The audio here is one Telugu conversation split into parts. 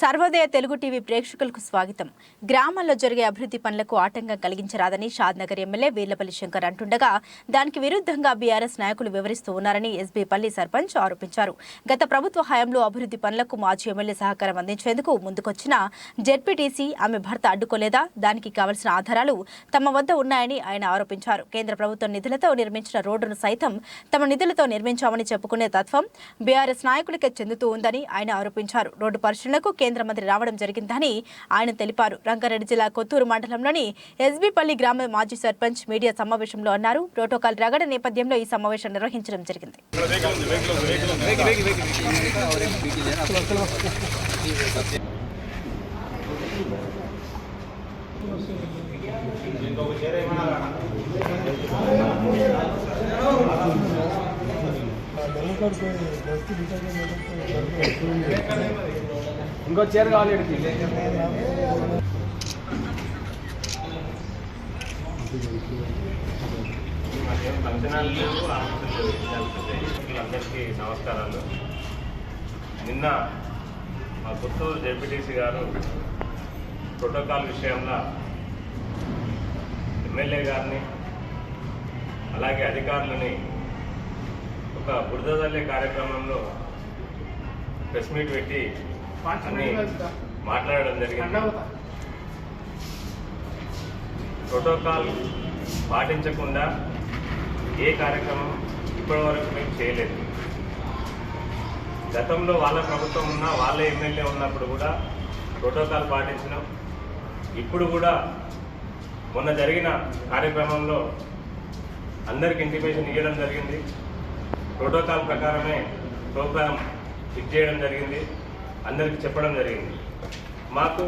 సర్వోదయ తెలుగు టీవీ ప్రేక్షకులకు స్వాగతం. గ్రామాల్లో జరిగే అభివృద్ధి పనులకు ఆటంకం కలిగించరాదని షాద్నగర్ ఎమ్మెల్యే వీర్లపల్లి శంకర్ అంటుండగా దానికి విరుద్ధంగా బీఆర్ఎస్ నాయకులు వివరిస్తూ ఉన్నారని ఎస్బీ పల్లి సర్పంచ్ ఆరోపించారు. గత ప్రభుత్వ హయాంలో అభివృద్ధి పనులకు మాజీ ఎమ్మెల్యే సహకారం అందించేందుకు ముందుకొచ్చిన జెడ్పీటీసీ ఆమె భర్త అడ్డుకోలేదా? దానికి కావలసిన ఆధారాలు తమ వద్ద ఉన్నాయని ఆయన ఆరోపించారు. కేంద్ర ప్రభుత్వం నిధులతో నిర్మించిన రోడ్డును సైతం తమ నిధులతో నిర్మించామని చెప్పుకునే తత్వం బీఆర్ఎస్ నాయకులకే చెందుతూ ఉందని ఆయన ఆరోపించారు. రోడ్డు పరిశీలనకు కేంద్ర మంత్రి రావడం జరిగిందని ఆయన తెలిపారు. రంగారెడ్డి జిల్లా కొత్తూరు మండలంలోని ఎస్బీపల్లి గ్రామ మాజీ సర్పంచ్ మీడియా సమావేశంలో అన్నారు. ప్రోటోకాల్ రగడ నేపథ్యంలో ఈ సమావేశం నిర్వహించడం జరిగింది. ఇంకో చీర కావాలి ఈడికి. అందరికీ నమస్కారాలు నిన్న మా పుత్తూరు జెడ్పీటీసీ గారు ప్రోటోకాల్ విషయంలో ఎమ్మెల్యే గారిని అలాగే అధికారులని ఒక బురద కార్యక్రమంలో ప్రెస్ మీట్ పెట్టి మాట్లాడడం జరిగింది. ప్రోటోకాల్ పాటించకుండా ఏ కార్యక్రమం ఇప్పటి వరకు మేము చేయలేదు. గతంలో వాళ్ళ ప్రభుత్వం ఉన్నా వాళ్ళ ఎమ్మెల్యే ఉన్నప్పుడు కూడా ప్రోటోకాల్ పాటించినాం. ఇప్పుడు కూడా మొన్న జరిగిన కార్యక్రమంలో అందరికి ఇంటిమేషన్ ఇవ్వడం జరిగింది. ప్రోటోకాల్ ప్రకారమే ప్రోగ్రామ్ ఫిక్స్ చేయడం జరిగింది. అందరికి చెప్పడం జరిగింది. మాకు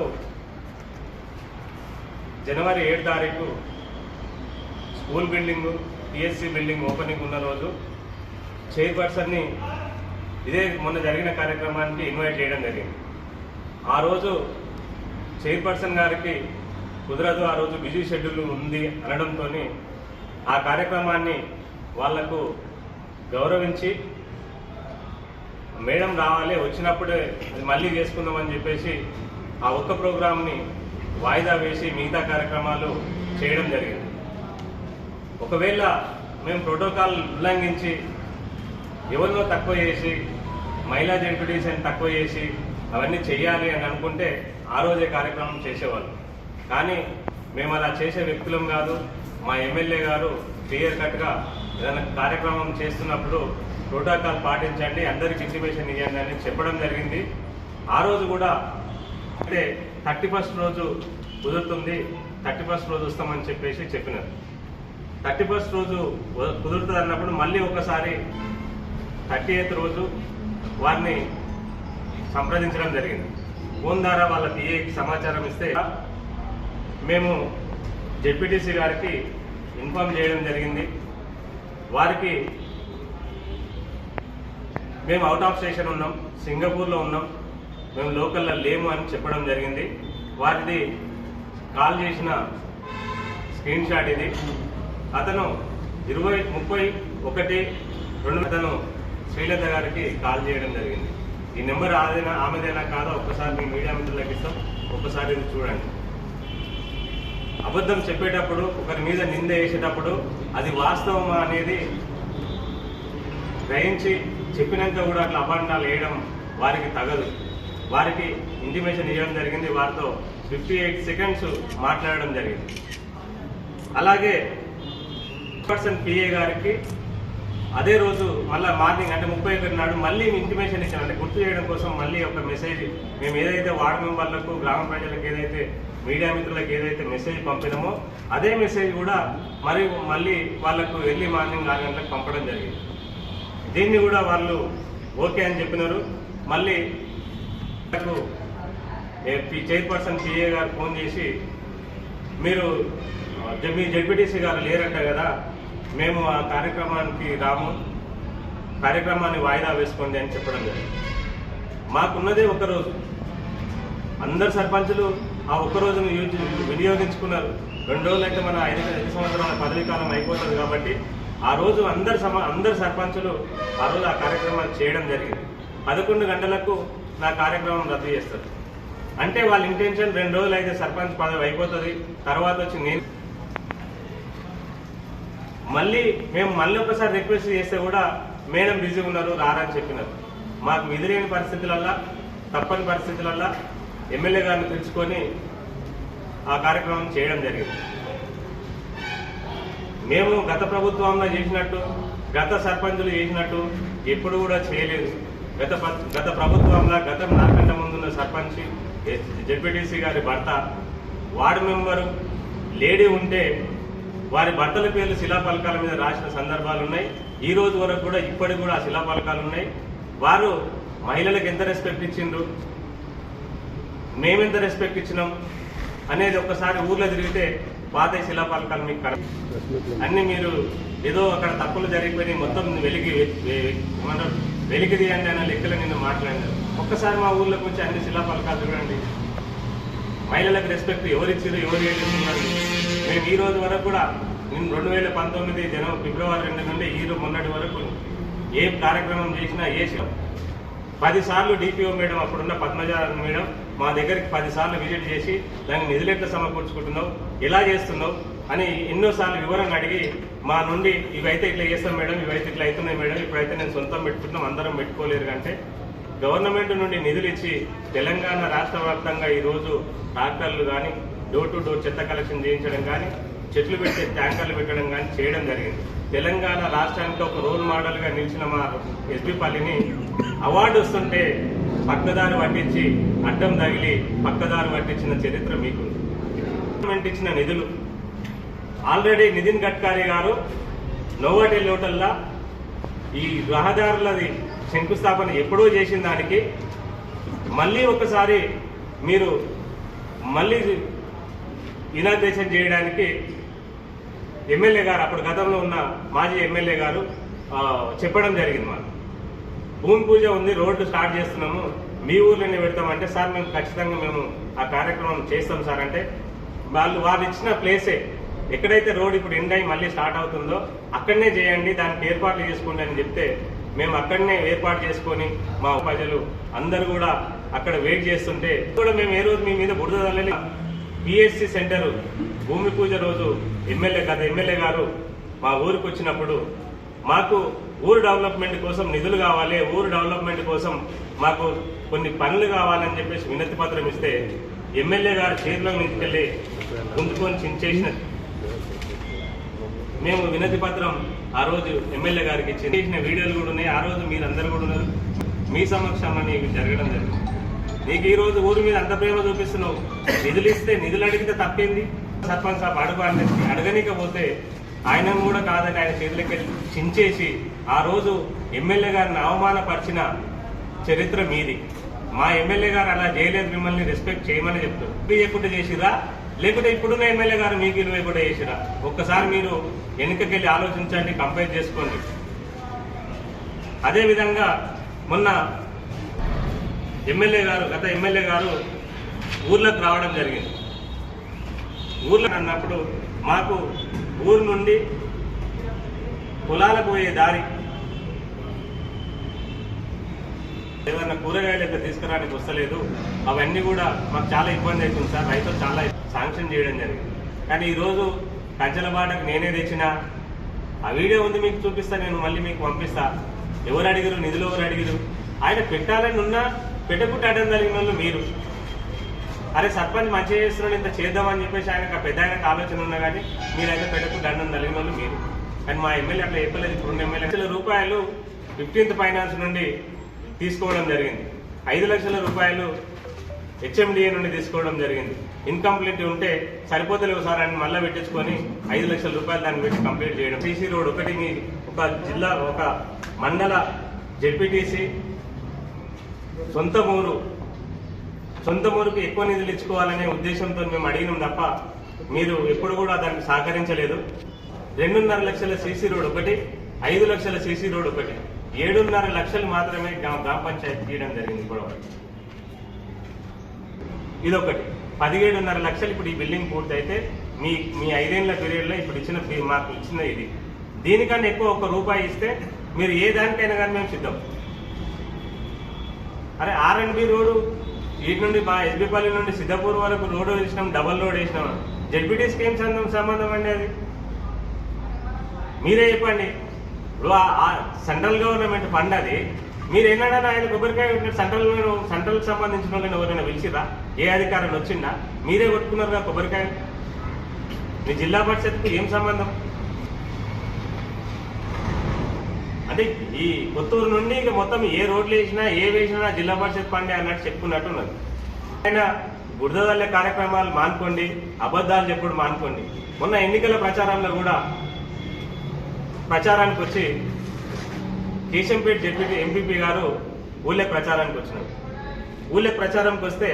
జనవరి ఏడు తారీఖు school building PSC building opening ఉన్న రోజు చైర్పర్సన్ని ఇదే మొన్న జరిగిన కార్యక్రమానికి ఇన్వైట్ చేయడం జరిగింది. ఆ రోజు చైర్పర్సన్ గారికి కుదరదు ఆ రోజు బిజీ షెడ్యూల్ ఉంది అనడంతో ఆ కార్యక్రమాన్ని వాళ్ళకు గౌరవించి మేడం రావాలి వచ్చినప్పుడే అది మళ్ళీ చేసుకుందామని చెప్పేసి ఆ ఒక్క ప్రోగ్రామ్ని వాయిదా వేసి మిగతా కార్యక్రమాలు చేయడం జరిగింది. ఒకవేళ మేము ప్రోటోకాల్ ఉల్లంఘించి ఎవరినో తక్కువ చేసి మహిళా అని తక్కువ చేసి అవన్నీ చేయాలి అని అనుకుంటే ఆ రోజే కార్యక్రమం చేసేవాళ్ళు. కానీ మేము అలా చేసే వ్యక్తులం కాదు. మా ఎమ్మెల్యే గారు క్లియర్ కట్గా ఏదైనా కార్యక్రమం చేస్తున్నప్పుడు ప్రోటోకాల్ పాటించండి అందరికి ఇంటిమేషన్ ఇవ్వండి అని చెప్పడం జరిగింది. ఆ రోజు కూడా అంటే థర్టీ ఫస్ట్ రోజు కుదురుతుంది థర్టీ ఫస్ట్ రోజు వస్తామని చెప్పేసి చెప్పినారు. థర్టీ ఫస్ట్ రోజు కుదురుతుంది అన్నప్పుడు మళ్ళీ ఒకసారి థర్టీ ఎయిత్ రోజు వారిని సంప్రదించడం జరిగింది. ఫోన్ ద్వారా వాళ్ళ పిఏకి సమాచారం ఇస్తే మేము జెడ్పీటీసీ గారికి ఇన్ఫామ్ చేయడం జరిగింది. వారికి మేము అవుట్ ఆఫ్ స్టేషన్ ఉన్నాం సింగపూర్లో ఉన్నాం మేము లోకల్లో లేము అని చెప్పడం జరిగింది. వారిది కాల్ చేసిన స్క్రీన్ షాట్ ఇది. అతను ఇరవై ముప్పై ఒకటి రెండు అతను శ్రీలత గారికి కాల్ చేయడం జరిగింది. ఈ నెంబర్ ఆదేనా ఆమెదేనా కాదో ఒక్కసారి మీ మీడియా మిత్రులకు ఇస్తాం. ఒక్కసారి ఇది చూడండి. అబద్ధం చెప్పేటప్పుడు ఒకరి మీద నింద వేసేటప్పుడు అది వాస్తవమా అనేది గ్రహించి చెప్పినాక కూడా అట్లా అభండాలు వేయడం వారికి తగదు. వారికి ఇంటిమేషన్ ఇవ్వడం జరిగింది. వారితో ఫిఫ్టీ ఎయిట్ సెకండ్స్ మాట్లాడడం జరిగింది. అలాగే పర్సన్ పిఏ గారికి అదే రోజు మళ్ళీ మార్నింగ్ అంటే ముప్పై ఒకటి నాడు మళ్ళీ ఇంటిమేషన్ ఇచ్చాం అంటే గుర్తు చేయడం కోసం మళ్ళీ ఒక మెసేజ్ మేము ఏదైతే వార్డు మెంబర్లకు గ్రామ ప్రజలకు ఏదైతే మీడియా మిత్రులకు ఏదైతే మెసేజ్ పంపినామో అదే మెసేజ్ కూడా మరి మళ్ళీ వాళ్ళకు ఎర్లీ మార్నింగ్ ఆరు గంటలకు పంపడం జరిగింది. దీన్ని కూడా వాళ్ళు ఓకే అని చెప్పినారు. మళ్ళీ నాకు చైర్పర్సన్ సిఏ గారు ఫోన్ చేసి మీరు జ- మీ జడ్పీటీసీ గారు లేరంట కదా మేము ఆ కార్యక్రమానికి రాము కార్యక్రమాన్ని వాయిదా వేసుకోండి అని చెప్పడం జరిగింది. మాకున్నదే ఒక రోజు అందరు సర్పంచులు ఆ ఒక్కరోజును యూజ్ వినియోగించుకున్నారు. రెండు రోజులు అయితే మన ఐదు ఐదు సంవత్సరాల పదవీ కాలం అయిపోతుంది కాబట్టి ఆ రోజు అందరు సమ అందరు సర్పంచులు ఆ రోజు ఆ కార్యక్రమాన్ని చేయడం జరిగింది. పదకొండు గంటలకు నా కార్యక్రమం రద్దు చేస్తారు. అంటే వాళ్ళ ఇంటెన్షన్ రెండు రోజులు అయితే సర్పంచ్ పదవి అయిపోతుంది తర్వాత వచ్చి నేను మళ్ళీ మేము మళ్ళీ ఒకసారి రిక్వెస్ట్ చేస్తే కూడా మేడం బిజీ ఉన్నారు రారని చెప్పినారు. మాకు విధిలేని పరిస్థితులల్లా తప్పని పరిస్థితులల్లా ఎమ్మెల్యే గారిని పిలుచుకొని ఆ కార్యక్రమం చేయడం జరిగింది. మేము గత ప్రభుత్వంలో చేసినట్టు గత సర్పంచులు చేసినట్టు ఎప్పుడు కూడా చేయలేదు. గత గత ప్రభుత్వంలో గతం నాకంటే ముందున్న సర్పంచ్ జెడ్పీటీసీ గారి భర్త వార్డు మెంబరు లేడీ ఉంటే వారి భర్తల పేర్లు శిలాఫలకాల మీద రాసిన సందర్భాలు ఉన్నాయి. ఈ రోజు వరకు కూడా ఇప్పటికి కూడా ఆ శిలాఫలకాలు ఉన్నాయి. వారు మహిళలకు ఎంత రెస్పెక్ట్ ఇచ్చిండ్రు? మేమెంత రెస్పెక్ట్ ఇచ్చినాం? అనేది ఒక్కసారి ఊర్లో తిరిగితే పాత శిలాఫలకాలు మీకు కన అన్ని మీరు ఏదో అక్కడ తప్పులు జరిగిపోయి మొత్తం వెలిగి మన వెలికి తీయండి అన్న లెక్కలు నిన్ను మాట్లాడినారు. ఒక్కసారి మా ఊర్లోకి వచ్చి అన్ని శిలాఫలకాలు చూడండి. మహిళలకు రెస్పెక్ట్ ఎవరు ఇచ్చారు ఎవరు ఏడుస్తున్నారు మేము ఈ రోజు వరకు కూడా నేను రెండు వేల పంతొమ్మిది జనం ఫిబ్రవరి రెండు నుండి ఈ రోజు మొన్నటి వరకు ఏ కార్యక్రమం చేసినా ఏ పదిసార్లు పది డిపిఓ మేడం అప్పుడున్న పద్మజ మేడం మా దగ్గరికి పదిసార్లు విజిట్ చేసి దానికి నిధులు ఎట్లా సమకూర్చుకుంటున్నావు? ఎలా చేస్తున్నావు? అని ఎన్నోసార్లు వివరంగా అడిగి మా నుండి ఇవైతే ఇట్లా చేస్తాం మేడం ఇవైతే ఇట్లా అవుతున్నాయి మేడం ఇప్పుడైతే నేను సొంతం పెట్టుకుంటున్నాం అందరం పెట్టుకోలేరు అంటే గవర్నమెంట్ నుండి నిధులు ఇచ్చి తెలంగాణ రాష్ట్ర వ్యాప్తంగా ఈరోజు ట్రాక్టర్లు కానీ డోర్ టు డోర్ చెత్త కలెక్షన్ చేయించడం కానీ చెట్లు పెట్టే ట్యాంకర్లు పెట్టడం కానీ చేయడం జరిగింది. తెలంగాణ రాష్ట్రానికి ఒక రోల్ మోడల్గా నిలిచిన మా ఎస్పీ పల్లిని అవార్డు వస్తుంటే పక్కదారి పట్టించి అడ్డం తగిలి పక్కదారి పట్టించిన చరిత్ర మీకు గవర్నమెంట్ ఇచ్చిన నిధులు. ఆల్రెడీ నితిన్ గడ్కరీ గారు నోవటి లోటల్లా ఈ రహదారులది శంకుస్థాపన ఎప్పుడో చేసిన దానికి మళ్ళీ ఒకసారి మీరు మళ్ళీ ఇనాగ్రేషన్ చేయడానికి ఎమ్మెల్యే గారు అప్పుడు గతంలో ఉన్న మాజీ ఎమ్మెల్యే గారు చెప్పడం జరిగింది మాకు. భూమి పూజ ఉంది రోడ్డు స్టార్ట్ చేస్తున్నాము. మీ ఊర్లోనే పెడతామంటే సార్ మేము ఖచ్చితంగా మేము ఆ కార్యక్రమం చేస్తాం సార్ అంటే వాళ్ళు వారు ఇచ్చిన ప్లేసే ఎక్కడైతే రోడ్ ఇప్పుడు ఎండ్ అయి మళ్ళీ స్టార్ట్ అవుతుందో అక్కడనే చేయండి దానికి ఏర్పాట్లు చేసుకోండి అని చెప్తే మేము అక్కడనే ఏర్పాటు చేసుకొని మా ప్రజలు అందరు కూడా అక్కడ వెయిట్ చేస్తుంటే కూడా మేము ఏ రోజు మీ మీద బురద చల్లలే పిఎస్సి సెంటర్ భూమి పూజ రోజు ఎమ్మెల్యే గత ఎమ్మెల్యే గారు మా ఊరికి వచ్చినప్పుడు మాకు ఊరు డెవలప్మెంట్ కోసం నిధులు కావాలి ఊరు డెవలప్మెంట్ కోసం మాకు కొన్ని పనులు కావాలని చెప్పేసి వినతి పత్రం ఇస్తే ఎమ్మెల్యే గారు చేతిలో తీసుకెళ్ళి గుంజుకొని చించేసిన మేము వినతి పత్రం ఆ రోజు ఎమ్మెల్యే గారికి చేసిన వీడియోలు కూడా ఉన్నాయి. ఆ రోజు మీరందరూ కూడా ఉన్నారు. మీ సమక్షంలో ఇవి జరగడం జరిగింది. నీకు ఈరోజు ఊరు ఊరి మీద అంత ప్రేమ చూపిస్తున్నావు. నిధులు ఇస్తే నిధులు అడిగితే తప్పేంది? సర్పంచ్ సాబ్ అడుగు అడగనికపోతే ఆయన కూడా కాదని ఆయన చేతులకి చించేసి ఆ రోజు ఎమ్మెల్యే గారిని అవమానపరిచిన చరిత్ర మీది. మా ఎమ్మెల్యే గారు అలా చేయలేదు మిమ్మల్ని రెస్పెక్ట్ చేయమని చెప్తారు చేయకుండా చేసిరా లేకుంటే ఇప్పుడున్న ఎమ్మెల్యే గారు మీకు ఇరవై కూడా చేసిరా ఒక్కసారి మీరు వెనుకకెళ్ళి ఆలోచించండి కంపేర్ చేసుకోండి. అదేవిధంగా మొన్న ఎమ్మెల్యే గారు గత ఎమ్మెల్యే గారు ఊర్లోకి రావడం జరిగింది. ఊర్లో అన్నప్పుడు మాకు ఊరు నుండి పొలాలకు పోయే దారి. ఏదైనా కూరగాయలు అయితే తీసుకురానికి వస్తలేదు. అవన్నీ కూడా మాకు చాలా ఇబ్బంది అవుతుంది సార్. రైతులు చాలా శాంక్షన్ చేయడం జరిగింది. కానీ ఈరోజు కంచెల బాటకు నేనే తెచ్చిన ఆ వీడియో ఉంది మీకు చూపిస్తా నేను మళ్ళీ మీకు పంపిస్తా. ఎవరు అడిగారు నిధులు ఎవరు అడిగారు ఆయన పెట్టాలని ఉన్నా పెట్టకుండా అడ్డం జరిగిన వాళ్ళు మీరు. అరే సర్పంచ్ మంచి చేస్తున్నాడు ఇంత చేద్దామని చెప్పేసి ఆయనకు పెద్ద ఆయనకు ఆలోచన ఉన్నా కానీ మీరైతే పెట్టకుండా దండం జరిగిన వాళ్ళు మీరు. కానీ మా ఎమ్మెల్యే అట్లా చెప్పలేదు ఇప్పుడు ఉన్న ఎమ్మెల్యే. లక్షల రూపాయలు ఫిఫ్టీన్త్ ఫైనాన్స్ నుండి తీసుకోవడం జరిగింది. ఐదు లక్షల రూపాయలు హెచ్ఎండిఏ నుండి తీసుకోవడం జరిగింది. ఇన్కంప్లీట్ ఉంటే సరిపోతలేవు సార్ అని మళ్ళీ పెట్టించుకొని ఐదు లక్షల రూపాయలు దాన్ని పెట్టి కంప్లీట్ చేయడం. సీసీ రోడ్ ఒకటి మీ ఒక జిల్లా ఒక మండల జెడ్పీటీసీ సొంత ఊరు సొంత ఊరికి ఎక్కువ నిధులు ఇచ్చుకోవాలనే ఉద్దేశంతో మేము అడిగినాం తప్ప మీరు ఎప్పుడు కూడా దానికి సహకరించలేదు. రెండున్నర లక్షల సీసీ రోడ్ ఒకటి ఐదు లక్షల సీసీ రోడ్ ఒకటి. ఏడున్నర లక్షలు మాత్రమే గ్రామ పంచాయతీ తీయడం జరిగింది ఇప్పుడు ఇదొకటి. పదిహేడున్నర లక్షలు ఇప్పుడు ఈ బిల్డింగ్ పూర్తయితే మీ మీ ఐదేళ్ళ పీరియడ్లో ఇప్పుడు ఇచ్చిన మాకు ఇచ్చిన ఇది. దీనికన్నా ఎక్కువ ఒక రూపాయి ఇస్తే మీరు ఏ దానికైనా కానీ మేము సిద్ధం. అరే ఆర్ అండ్ బి రోడ్డు ఇటు నుండి మా ఎస్బీపల్లి నుండి సిద్ధపూర్ వరకు రోడ్ వేసినాం డబల్ రోడ్ వేసినాం. జడ్పీటీసీకి స్కీమ్స్ సంబంధం సంబంధం అండి అది. మీరే చెప్పండి. ఇప్పుడు సెంట్రల్ గవర్నమెంట్ ఫండ్ అది. మీరు ఏంటంటే ఆయన కొబ్బరికాయ కొట్టిన సెంట్రల్ సెంట్రల్ సంబంధించిన వాళ్ళని ఎవరైనా పిలిచిరా ఏ అధికారం వచ్చిందా? మీరే కొట్టుకున్నారు కదా కొబ్బరికాయ? మీ జిల్లా పరిషత్కు ఏం సంబంధం? అంటే ఈ కొత్తూరు నుండి ఇక మొత్తం ఏ రోడ్లు వేసినా ఏ వేసినా జిల్లా పరిషత్ పండే అన్నట్టు చెప్పుకున్నట్టు ఉన్నది ఆయన బురదల్లే కార్యక్రమాలు మానుకోండి అబద్ధాలు చెప్పుడు మానుకోండి. మొన్న ఎన్నికల ప్రచారంలో కూడా ప్రచారానికి వచ్చి కేశంపేట డిప్యూటీ ఎంపీపీ గారు ఊళ్ళో ప్రచారానికి వచ్చినారు. ఊళ్ళో ప్రచారంకి వస్తే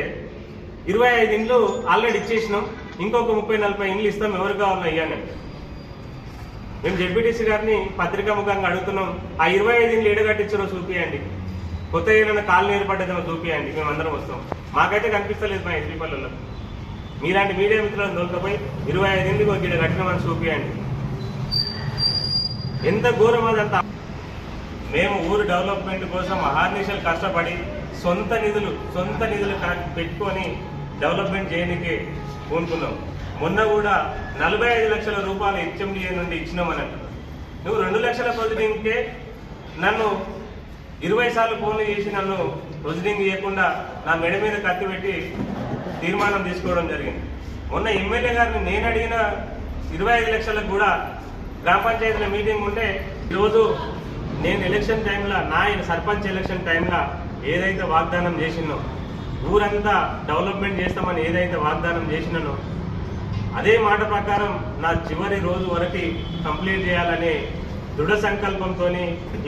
ఇరవై ఐదు ఇండ్లు ఆల్రెడీ ఇచ్చేసినాం ఇంకొక ముప్పై నలభై ఇండ్లు ఇస్తాం ఎవరు కావాలో అయ్యాను మేము జడ్పీటీసీ గారిని పత్రికా ముఖంగా అడుగుతున్నాం. ఆ ఇరవై ఐదుని ఇండ్లు కట్టించడం చూపియండి. కొత్త ఏదైనా కాలనీ ఏర్పడ్డదేమో చూపియండి. మేము అందరం వస్తాం. మాకైతే కనిపిస్తలేదు మా ఎస్పీ పల్లెల్లో. మీలాంటి మీడియా మిత్రులను దొరకపోయి ఇరవై ఐదు ఇంటికి ఒక గిడ కట్టినామని చూపియండి. ఎంత ఘోరం అదంతా. మేము ఊరు డెవలప్మెంట్ కోసం అహార్నిశలు కష్టపడి సొంత నిధులు సొంత నిధులు పెట్టుకొని డెవలప్మెంట్ చేయడానికి పూనుకున్నాం మొన్న కూడా నలభై ఐదు లక్షల రూపాయలు హెచ్ఎండిఏ నుండి ఇచ్చినామని నువ్వు రెండు లక్షల ప్రొసీడింగ్కే నన్ను ఇరవై సార్లు ఫోన్లు చేసి నన్ను ప్రొసీడింగ్ చేయకుండా నా మెడ మీద కత్తి పెట్టి తీర్మానం తీసుకోవడం జరిగింది. మొన్న ఎమ్మెల్యే గారిని నేను అడిగిన ఇరవై ఐదు లక్షలకు కూడా గ్రామ పంచాయతీల మీటింగ్ ఉంటే ఈరోజు నేను ఎలక్షన్ టైంలో నా సర్పంచ్ ఎలక్షన్ టైంలో ఏదైతే వాగ్దానం చేసినో ఊరంతా డెవలప్మెంట్ చేస్తామని ఏదైతే వాగ్దానం చేసినానో అదే మాట ప్రకారం నా చివరి రోజు వరకు కంప్లీట్ చేయాలనే దృఢ సంకల్పంతో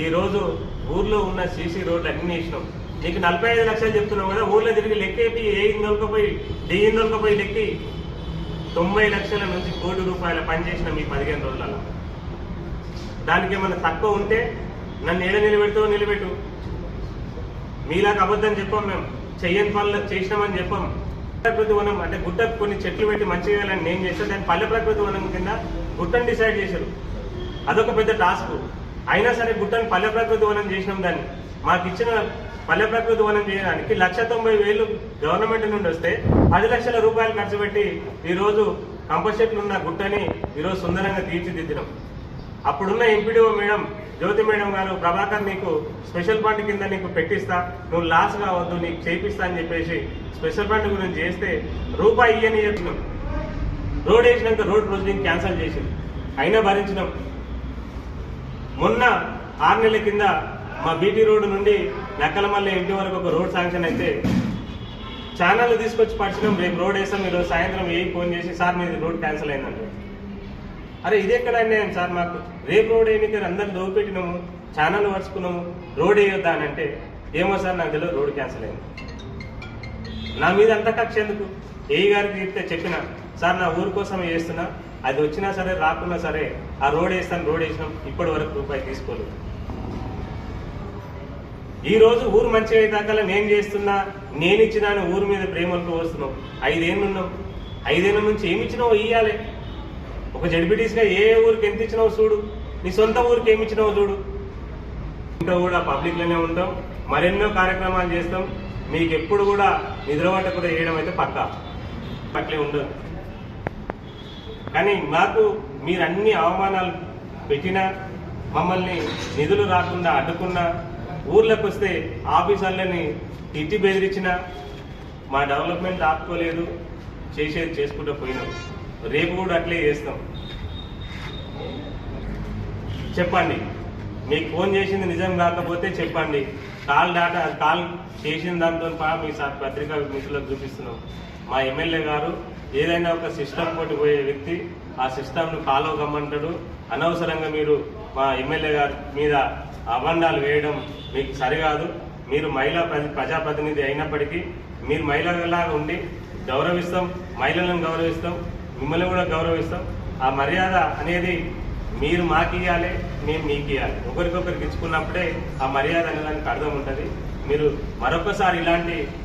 ఈ రోజు ఊర్లో ఉన్న సీసీ రోడ్లు అన్ని ఇష్టం నీకు నలభై ఐదు లక్షలు చెప్తున్నావు కదా ఊర్లో తిరిగి లెక్కేపి ఏ ఇందొలకపోయి డి ఇందొలకపోయి లెక్కి? తొంభై లక్షల నుంచి కోటి రూపాయల పని చేసిన మీ పదిహేను రోజులలో. దానికి ఏమైనా తక్కువ ఉంటే నన్ను ఏడ నిలబెడుతూ నిలబెట్టు. మీలాగా అబద్ధం చెప్పాం మేము. చెయ్యని పనులు చేసినామని చెప్పాం. ప్రకృతి వనం అంటే గుట్ట కొన్ని చెట్లు పెట్టి మంచిగా చేయాలని నేను చేస్తే దాన్ని పల్లె ప్రకృతి వనం కింద గుట్టను డిసైడ్ చేశారు. అదొక పెద్ద టాస్క్ అయినా సరే గుట్టను పల్లె ప్రకృతి వనం చేసినాం దాన్ని. మాకు ఇచ్చిన పల్లె ప్రకృతి వనం చేయడానికి లక్ష తొంభై వేలు గవర్నమెంట్ నుండి వస్తే పది లక్షల రూపాయలు ఖర్చు పెట్టి ఈరోజు కంపల్సెట్లు ఉన్న గుట్టని ఈరోజు సుందరంగా తీర్చిదిద్దినాం. అప్పుడున్న ఎంపీడీఓ మేడం జ్యోతి మేడం గారు ప్రభాకర్ నీకు స్పెషల్ ఫండ్ కింద నీకు పెట్టిస్తా నువ్వు లాస్ కావద్దు నీకు చేపిస్తా అని చెప్పేసి స్పెషల్ ఫండ్ గురించి చేస్తే రూపాయి ఇయ్యని చెప్పినాం. రోడ్ వేసినాక రోడ్ ప్రొసీడింగ్ క్యాన్సిల్ చేసింది. అయినా భరించినాం. మొన్న ఆరు నెలల కింద మా బీటీ రోడ్డు నుండి నక్కలమల్లి ఇంటి వరకు ఒక రోడ్ శాంక్షన్ అయితే ఛానల్ తీసుకొచ్చి పరిచినాం రేపు రోడ్ వేస్తాం ఈరోజు సాయంత్రం ఏ ఫోన్ చేసి సార్ మీది రోడ్ క్యాన్సిల్ అయిందంటే. అరే ఇది ఎక్కడ అన్యాయం సార్ మాకు. రేపు రోడ్ వేయడానికి అందరు దోపెట్టినాము ఛానల్ పరుచుకున్నాము రోడ్ వేయొద్దా అని అంటే ఏమో సార్ నాకు తెలియదు రోడ్ క్యాన్సిల్ అయింది. నా మీద అంత కక్ష ఎందుకు? ఏ గారికి చెప్తే చెప్పిన సార్ నా ఊరు కోసం వేస్తున్నా అది వచ్చినా సరే రాకున్నా సరే ఆ రోడ్ వేస్తాను రోడ్ వేసినాం ఇప్పటి వరకు రూపాయి తీసుకోలేదు. ఈ రోజు ఊరు మంచిగా అయ్యేదాకా నేను చేస్తున్నా నేను ఇచ్చినా ఊరు మీద ప్రేమలతో వస్తున్నావు ఐదేళ్ళు ఉన్నావు. ఐదేళ్ళ నుంచి ఏమి ఇచ్చినావు ఇయ్యాలి. ఒక జడ్పీటీస్గా ఏ ఊరికి ఎంత ఇచ్చినావు చూడు. నీ సొంత ఊరికి ఏమి ఇచ్చినావు చూడు. ఇంట్లో కూడా పబ్లిక్లోనే ఉంటాం. మరెన్నో కార్యక్రమాలు చేస్తాం. మీకు ఎప్పుడు కూడా నిద్రపట్ట కూడా చేయడం అయితే పక్కా. అట్లే ఉండదు. కానీ మాకు మీరు అన్ని అవమానాలు పెట్టినా మమ్మల్ని నిధులు రాకుండా అడ్డుకున్నా ఊర్లోకి వస్తే ఆఫీసర్లని తిట్టి బెదిరించినా మా డెవలప్మెంట్ ఆపుకోలేదు చేసేది చేసుకుంటూ పోయినాం. రేపు కూడా అట్లే చేస్తాం. చెప్పండి. మీకు ఫోన్ చేసింది నిజం కాకపోతే చెప్పండి. కాల్ డాటా కాల్ చేసిన దాంతో పా మీ పత్రికా మిత్రులకు చూపిస్తున్నాం. మా ఎమ్మెల్యే గారు ఏదైనా ఒక సిస్టమ్ పోటీ పోయే వ్యక్తి ఆ సిస్టమ్ను ఫాలో కమ్మంటాడు అనవసరంగా మీరు మా ఎమ్మెల్యే గారి మీద అబండాలు వేయడం మీకు సరికాదు. మీరు మహిళా ప్రజాప్రతినిధి అయినప్పటికీ మీరు మహిళలాగా ఉండి గౌరవిస్తాం మహిళలను గౌరవిస్తాం. మిమ్మల్ని కూడా గౌరవిస్తాం. ఆ మర్యాద అనేది మీరు మాకు ఇవ్వాలి మేము మీకు ఇవ్వాలి ఒకరికొకరికి ఇచ్చుకున్నప్పుడే ఆ మర్యాద అనేదానికి అర్థం ఉంటుంది. మీరు మరొకసారి ఇలాంటి